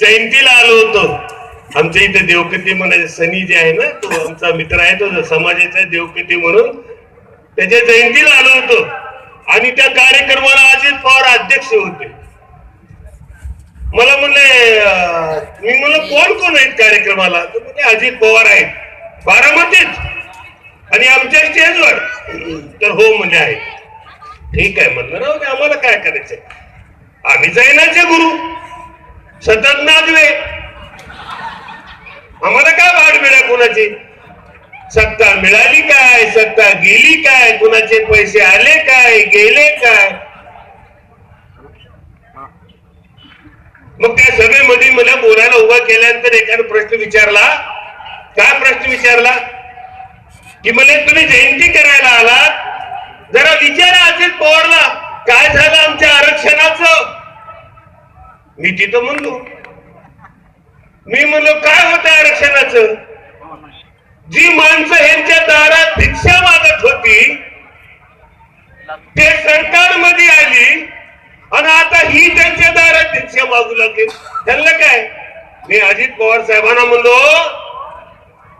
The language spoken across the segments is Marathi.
जयंतीला आलो होतो. आमच्या इथे देवकती म्हणायचे सनी जे आहे ना तो आमचा मित्र आहे तो समाजाचा देवकती म्हणून त्याच्या जयंतीला आलो होतो. आणि त्या कार्यक्रमाला अजित पवार अध्यक्ष होते. मला म्हणले मी म्हणलं कोण कोण आहेत कार्यक्रमाला? तर म्हणजे अजित पवार आहेत. बारामतीत. आणि आमच्या स्टेजवर. तर हो म्हणजे आहे ठीक आहे म्हणलं ना आम्हाला काय करायचंय? आम्ही जैनाचे गुरु. सतत नागवे. आम्हाला काय वाढ मिळा कोणाची? सत्ता मिळाली काय? सत्ता गेली काय? कुणाचे पैसे आले काय? गेले काय? मग त्या सभेमध्ये मला बोलायला उभा केल्यानंतर एखादा प्रश्न विचारला? काय प्रश्न विचारला? की म्हणे तुम्ही जयंती करायला आलात? जरा विचारा अजित पवारला काय झालं मी तिथं म्हणलो. मी म्हणलो काय होत आरक्षणाचं? जी माणसं यांच्या दारात भिक्षा मागत होती ते सरकारमध्ये आली आणि आता ही त्यांच्या दारात भिक्षा मागू लागली. त्यांना काय? मी अजित पवार साहेबांना म्हणलो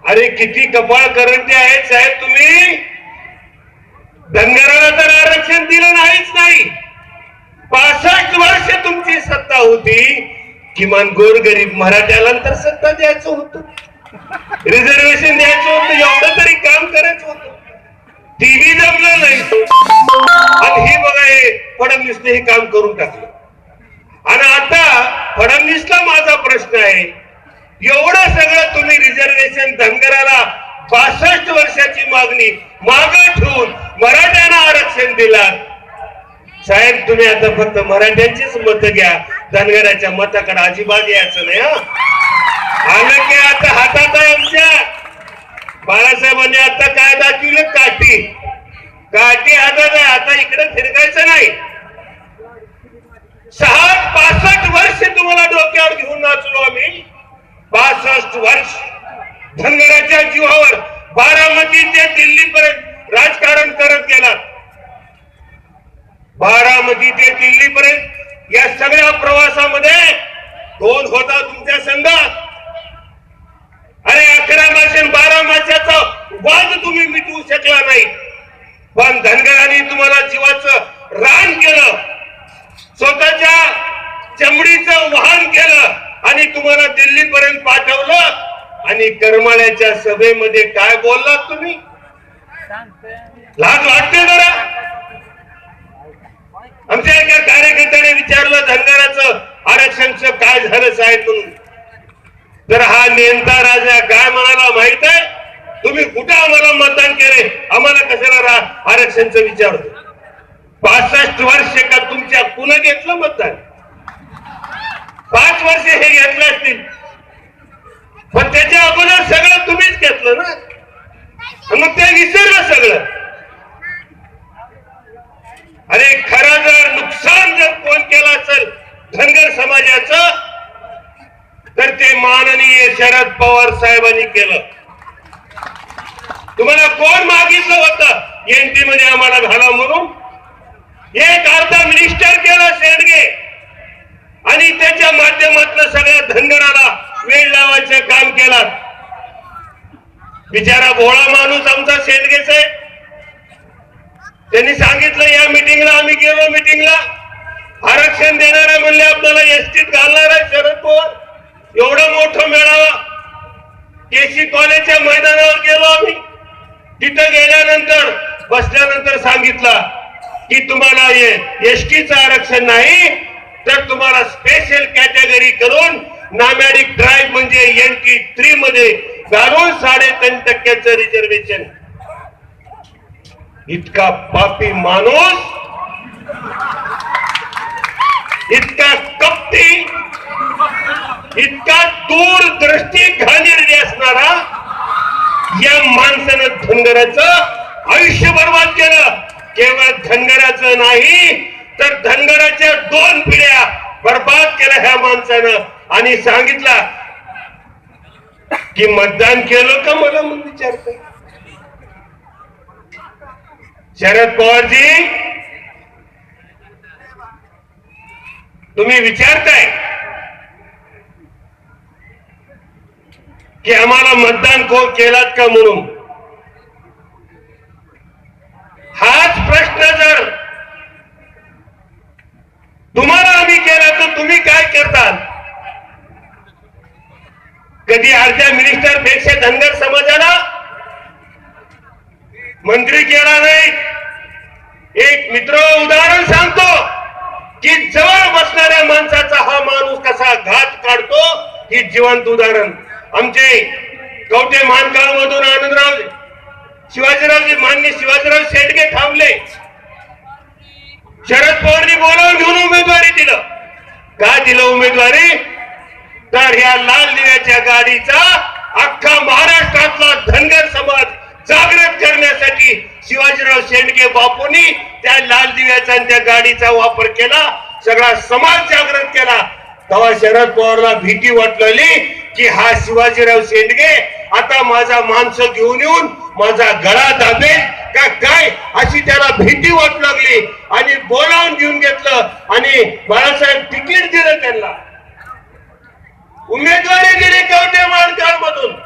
अरे किती कपाळ करंटे आहेत साहेब तुम्ही. धनगराला तर आरक्षण दिलं नाहीच नाही. पासष्ट वर्ष तुमची सत्ता होती. किमान गोरगरीब मराठ्याला तर सत्ता द्यायचं होतं. रिझर्वेशन द्यायचं होतं एवढं तरी काम करायचं होतं. टीव्ही जमलं नाही. आणि हे बघा हे फडणवीसने हे काम करून टाकलं. आणि आता फडणवीसला माझा प्रश्न आहे. एवढं सगळं तुम्ही रिझर्वेशन धनगराला बासष्ट वर्षाची मागणी माग ठेवून मराठ्यांना आरक्षण दिलात. साहेब तुम्ही आता फक्त मराठ्यांचीच मत घ्या. धनगराच्या मताकडे अजिबात यायचं नाही हा. आलं की आता हातात आहे आमच्या. बाळासाहेबांनी आता काय दाखवलं काठी. काठी हातात आहे आता इकडे फिरकायचं नाही. सहा पासष्ट वर्ष तुम्हाला डोक्यावर घेऊन नाचलो आम्ही. पासष्ट वर्ष. धनगराच्या जीवावर बारामती ते राजकारण करत गेला बारामती ते दिल्ली पर्यंत या सगळ्या प्रवासामध्ये कोण होता तुमच्या संघात. अरे अकरा मासे आणि बारा माशाचा वाद तुम्ही मिटवू शकला नाही. पण धनगरांनी तुम्हाला जीवाचं रान केलं. स्वतःच्या चमडीचं वाहन केलं आणि तुम्हाला दिल्ली पर्यंत पाठवलं. आणि करमाळ्याच्या सभेमध्ये काय बोललात तुम्ही? लाज वाटते जरा? आमच्या एका कार्यकर्त्याने विचारलं धनगराचं आरक्षणचं काय झालं साहेब म्हणून? तर हा नेमता राजा काय म्हणाला माहीत आहे? तुम्ही कुठं आम्हाला मतदान केले आम्हाला कशाला रा- आरक्षणचं विचारतो पासष्ट वर्ष का तुमच्या पुन्हा घेतलं मतदान? पाच वर्ष हे घेतले असतील. पण त्याच्या अगोदर सगळं तुम्हीच घेतलं ना? मग ते विसरलं सगळं. अरे खरं जर नुकसान जर कोण केलं असेल धनगर समाजाचं तर ते माननीय शरद पवार साहेबांनी केलं. तुम्हाला कोण मागितलं होतं? एनटी मध्ये आम्हाला घाला म्हणून. एक अर्धा मिनिस्टर केला शेडगे. आणि त्याच्या माध्यमातून सगळ्या धनगराला वेळ लावायचं काम केलं. बिचारा भोळा माणूस आमचा शेडगेच आहे. त्यांनी सांगितलं या मिटिंगला आम्ही गेलो मिटिंगला आरक्षण देणारा म्हणले आपल्याला एसटीत घालणार आहे शरद पवार. एवढा मोठं मेळावा. केसी कॉलेजच्या मैदानावर गेलो आम्ही. तिथं गेल्यानंतर बसल्यानंतर सांगितलं की तुम्हाला एसटीचं आरक्षण नाही तर तुम्हाला स्पेशल कॅटेगरी करून नामॅडिक ड्राईव्ह म्हणजे एन टी थ्री मध्ये घालून साडेतीन टक्क्याचं रिझर्वेशन इतका पापी माणूस इतका कपटी इतका दूरदृष्टी घाणेरडी असणारा या माणसानं धनगराचं आयुष्य बर्बाद केलं. केवळ धनगराचं नाही तर धनगराच्या दोन पिढ्या बर्बाद केल्या ह्या माणसानं. आणि सांगितलं की मतदान केलं का मला म्हणून विचारत शरद पवारजी तुम्ही विचारताय की आम्हाला मतदान कोण केलात का म्हणून? हाच प्रश्न जर तुम्हाला आम्ही केला तर तुम्ही काय करतात? कधी अर्ध्या मिनिस्टरपेक्षा धनगर समाजाला मंत्री केला नाही? एक मित्र उदाहरण सांगतो. की जवळ बसणाऱ्या माणसाचा हा माणूस कसा घात काढतो ही जिवंत उदाहरण. आमचे कवटे मानकाळ मधून आनंदराव शिवाजीरावजी मान्य शिवाजीराव शेडगे थांबले. शरद पवारनी बोलावून घेऊन उमेदवारी दिलं. का दिलं उमेदवारी? तर ह्या लाल दिव्याच्या गाडीचा अख्खा महाराष्ट्रातला धनगर समाज जागृत करण्यासाठी शिवाजीराव शेंडगे बापूंनी त्या लाल दिव्याचा त्या गाडीचा वापर केला. सगळा समाज जागृत केला. तेव्हा शरद पवारला भीती वाटलेली की हा शिवाजीराव शेंडगे आता माझा माणसं घेऊन येऊन माझा गळा दाबेल का काय अशी त्याला भीती वाटू लागली. आणि बोलावून घेऊन घेतलं. आणि बाळासाहेब तिकीट दिलं त्यांना उमेदवारी दिली कवटे मानकाळ मधून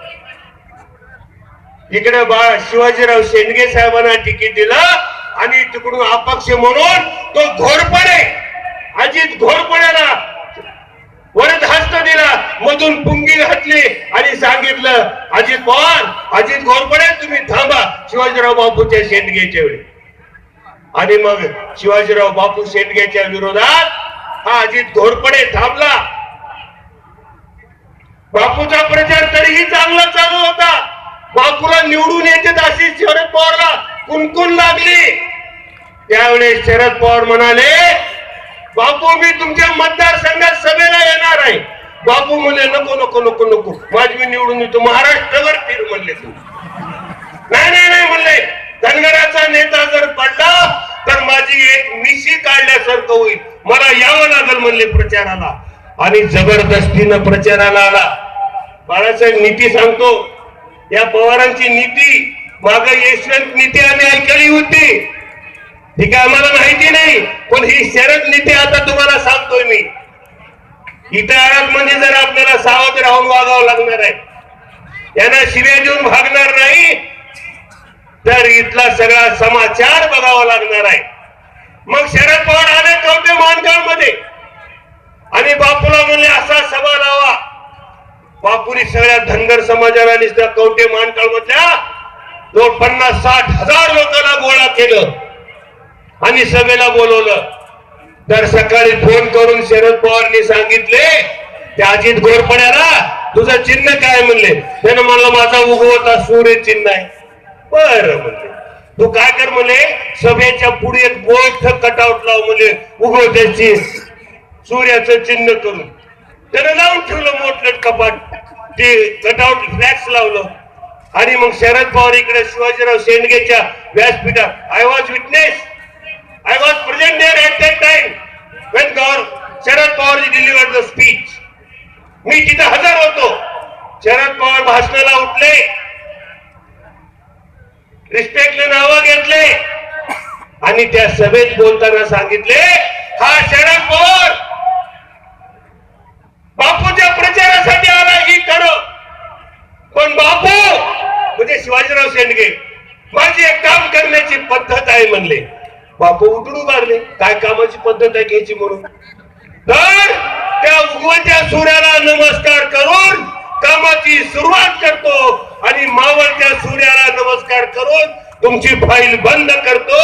इकडे बा शिवाजीराव शेंडगे साहेबांना तिकीट दिलं आणि तिकडून अपक्ष म्हणून तो घोरपडे अजित घोरपड्याला वरद हस्त दिला मधून पुंगी घातली आणि सांगितलं अजित पवार अजित घोरपडे तुम्ही थांबा शिवाजीराव बापूच्या शेंडगेच्या वेळी. आणि मग शिवाजीराव बापू शेंडगेच्या विरोधात हा अजित घोरपडे थांबला. बापूचा प्रचार तरीही चांगला चालू होता. बापूला निवडून येते अशी शरद पवारला कुणकुण लागली? त्यावेळेस शरद पवार म्हणाले बापू मी तुमच्या मतदारसंघात सभेला येणार आहे. बापू म्हणले नको नको नको नको. माझी मी निवडून येतो. महाराष्ट्रावर फिर म्हणले तू. नाही नाही नाही म्हणले. धनगराचा नेता जर पडला तर माझी एक मिशी काढल्यासारखं होईल. मला यावं लागल म्हणले प्रचाराला. आणि जबरदस्तीनं प्रचाराला आला. बाळासाहेब नीती सांगतो या पवारांची नीती माग यशवंत नीती आम्ही ऐकली होती. ठीक आहे आम्हाला माहिती नाही पण ही शरद नीती आता तुम्हाला सांगतोय मी. इतर म्हणजे जर आपल्याला सावध राहून वागावं लागणार आहे यांना शिव्या देऊन भागणार नाही तर इथला सगळा समाचार बघावा लागणार आहे. मग शरद पवार आले कवटे मानगावमध्ये आणि बापूला म्हणले असा सभा लावा. बापुरी सगळ्या धनगर समाजाला निसत्या कवटे मानकाळ मधल्या दोन पन्नास साठ हजार लोकांना गोळा केलं आणि सभेला बोलवलं. तर सकाळी फोन करून शरद पवारनी सांगितले त्या अजित गोरपड्याला तुझं चिन्ह काय म्हणले? त्यानं म्हणलं माझा उगवता सूर्य चिन्ह आहे. बर म्हणले. तू काय कर म्हणले? सभेच्या पुढे एक मोठं कटआउट लाव म्हणले उगवत्याची सूर्याचं चिन्ह करून. त्यानं लावून ठेवलं मोठलं कपाट. ते कटआउट फ्लॅक्स लावलं. आणि मग शरद पवार इकडे शिवाजीराव शेंडगेच्या व्यासपीठात I was witness I was present there that time when Sharad Pawar deliver the speech मी तिथे हजर होतो. शरद पवार भाषणाला उठले. रिस्पेक्टने नावं घेतले. आणि त्या सभेत बोलताना सांगितले हा शरद पवार बापूच्या प्रचारासाठी आला ही खरं पण बापू म्हणजे शिवाजीराव शेंडगे माझी एक काम करण्याची पद्धत आहे म्हणले. बापू उठडू मारले. काय कामाची पद्धत आहे घ्यायची म्हणून? तर त्या उगवत्या सूर्याला नमस्कार करून कामाची सुरुवात करतो आणि मावळत्या सूर्याला नमस्कार करून तुमची फाईल बंद करतो.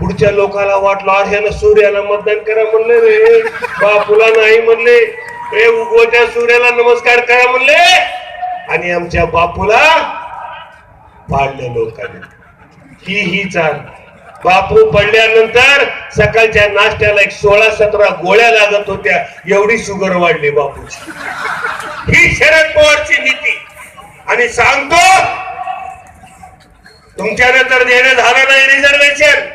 पुढच्या लोकाला वाटलं आर्यानं सूर्याला मतदान करा म्हणले रे. बापूला नाही म्हणले. रे उगवत्या सूर्याला नमस्कार करा म्हणले. आणि आमच्या बापूला पाडले लोकांनी. ही ही चाल. बापू पडल्यानंतर सकाळच्या नाश्त्याला एक सोळा सतरा गोळ्या लागत होत्या. एवढी शुगर वाढली बापूची. ही शरद पवारची नीती. आणि सांगतो तुमच्यानं तर देणं झालं नाही रिझर्वेशन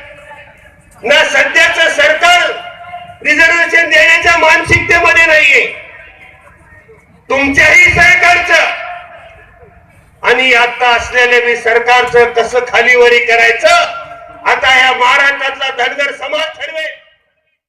ना सध्याचं सरकार रिझर्वेशन देण्याच्या मानसिकतेमध्ये नाहीये. तुमच्याही सरकारचं आणि आता असलेले मी सरकारचं कसं खालीवरी करायचं? आता या महाराष्ट्रातला धनगर समाज ठरवेल.